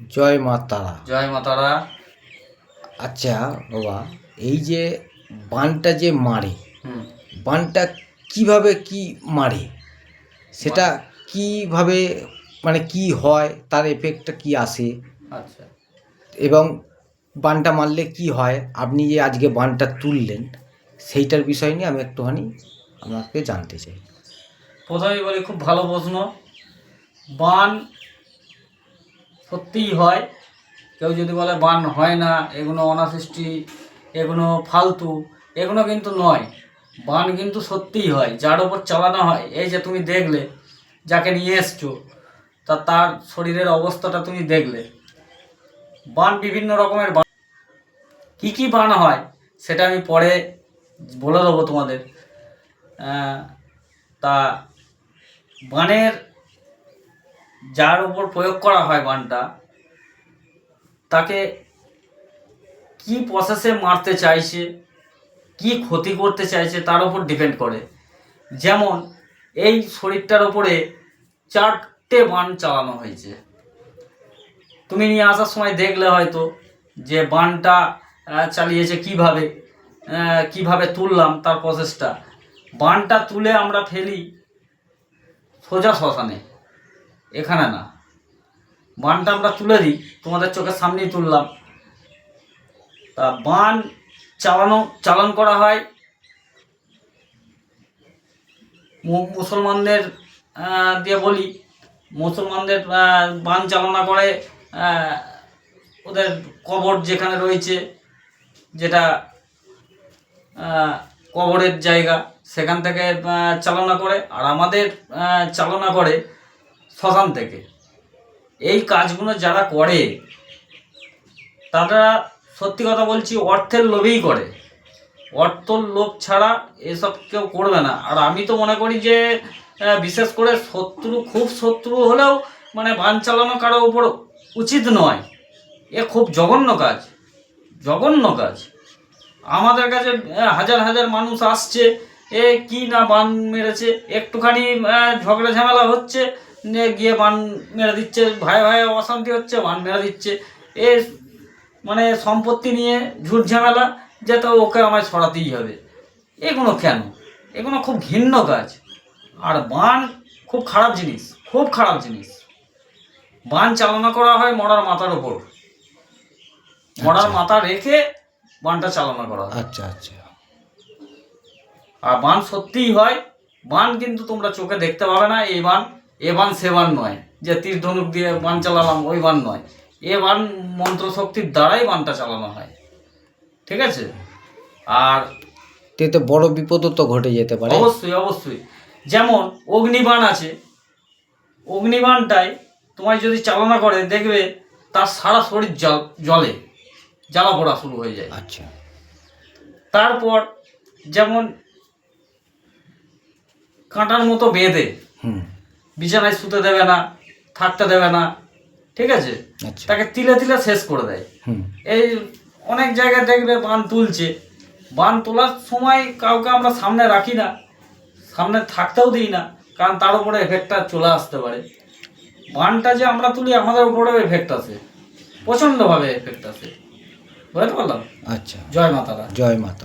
জয় মা তারা। জয় মা তারা। আচ্ছা বাবা এই যে বানটা যে মারে বানটা কীভাবে কি মারে? সেটা কীভাবে মানে কি হয় তার এফেক্টটা কি আসে? আচ্ছা। এবং বানটা মারলে কি হয়? আপনি যে আজকে বানটা তুললেন সেইটার বিষয় নিয়ে আমি একটুখানি আমাকে জানতে চাই। প্রথমেই বলি খুব ভালো প্রশ্ন। বান সত্যিই হয়। কেউ যদি বলে বান হয় না এগুলো অনাসৃষ্টি এগুলো ফালতু এগুলো কিন্তু নয়। বান কিন্তু সত্যিই হয়, যার ওপর চালানো হয়। এই যে তুমি দেখলে, যাকে নিয়ে এসছো, তা তার শরীরের অবস্থাটা তুমি দেখলে। বান বিভিন্ন রকমের বান। কী কী বান হয়, সেটা আমি পরে বলে দেবো তোমাদের। তা বানের যার উপর প্রয়োগ করা হয় বানটা, তাকে কি প্রসেসে মারতে চাইছে, কি ক্ষতি করতে চাইছে তার উপর ডিপেন্ড করে। যেমন, এই শরীরটার উপরে চারটে বান চালানো হয়েছে। তুমি নিয়ে আসার সময় দেখলে হয়তো যে বানটা চালিয়েছে কীভাবে কীভাবে তুললাম তার প্রসেসটা বানটা তুলে আমরা ফেলি সোজা শ্মশানে। এখানে না। বানটা আমরা তুলে দিই, তোমাদের চোখের সামনেই তুললাম। তা বান চালানো, চালান করা হয় মুসলমানদের দিয়ে বলি, মুসলমানদের বান চালনা করে ওদের কবর যেখানে রয়েছে, যেটা কবরের জায়গা, সেখান থেকে চালনা করে। আর আমাদের চালনা করে শ্মশান থেকে। এই কাজগুলো যারা করে, তারা সত্যি কথা বলছি অর্থের লোভেই করে। অর্থর লোভ ছাড়া এসব কেউ করবে না। আর আমি তো মনে করি যে বিশেষ করে শত্রু, খুব শত্রু হলেও মানে বান চালানো কারও উপর উচিত নয়। এ খুব জঘন্য কাজ জঘন্য কাজ। আমাদের কাছে হাজার হাজার মানুষ আসছে এ কি না বান মেরেছে? একটুখানি ঝগড়া ঝামেলা হচ্ছে গিয়ে বান মেরে দিচ্ছে ভাই ভাই অশান্তি হচ্ছে বান মেরে দিচ্ছে। এ মানে সম্পত্তি নিয়ে ঝুট ঝামেলা যে তো ওকে আমায় সরাতেই হবে। এগুলো কেন? এগুলো খুব ঘৃণ্য কাজ। আর বান খুব খারাপ জিনিস খুব খারাপ জিনিস। বান চালনা করা হয় মরার মাথার ওপর মরার মাথা রেখে বানটা চালনা করা হয়। আচ্ছা আচ্ছা। আর বান সত্যিই হয় বান কিন্তু তোমরা চোখে দেখতে পাবে না এই বান এ বান সে বান নয়। যে তীর ধনুক দিয়ে বান চালালাম ওই বান নয়। এ বান মন্ত্র শক্তির দ্বারাই বানটা চালানো হয়। ঠিক আছে? আর এতে বড় বিপদও তো ঘটে যেতে পারে। অবশ্যই অবশ্যই। যেমন অগ্নিবাণ আছে। অগ্নিবাণটায় তোমায় যদি চালনা করে দেখবে তার সারা শরীর জল জলে জ্বালা পোড়া শুরু হয়ে যায়। আচ্ছা। তারপর যেমন কাঁটার মতো বেঁধে। বিছানায় শুতে দেবে না থাকতে দেবে না ঠিক আছে? আচ্ছা। তাকে তিলে তিলে শেষ করে দেয়। এই অনেক জায়গায় দেখবে বান তুলছে। বান তোলার সময় কাউকে আমরা সামনে রাখি না সামনে থাকতেও দিই না কারণ তার উপরে এফেক্টটা চলে আসতে পারে। বানটা যে আমরা তুলি আমাদের উপরেও এফেক্ট আসে প্রচণ্ডভাবে এফেক্ট আসে বুঝতে পারলাম? আচ্ছা। জয় মাতারা। জয় মাতা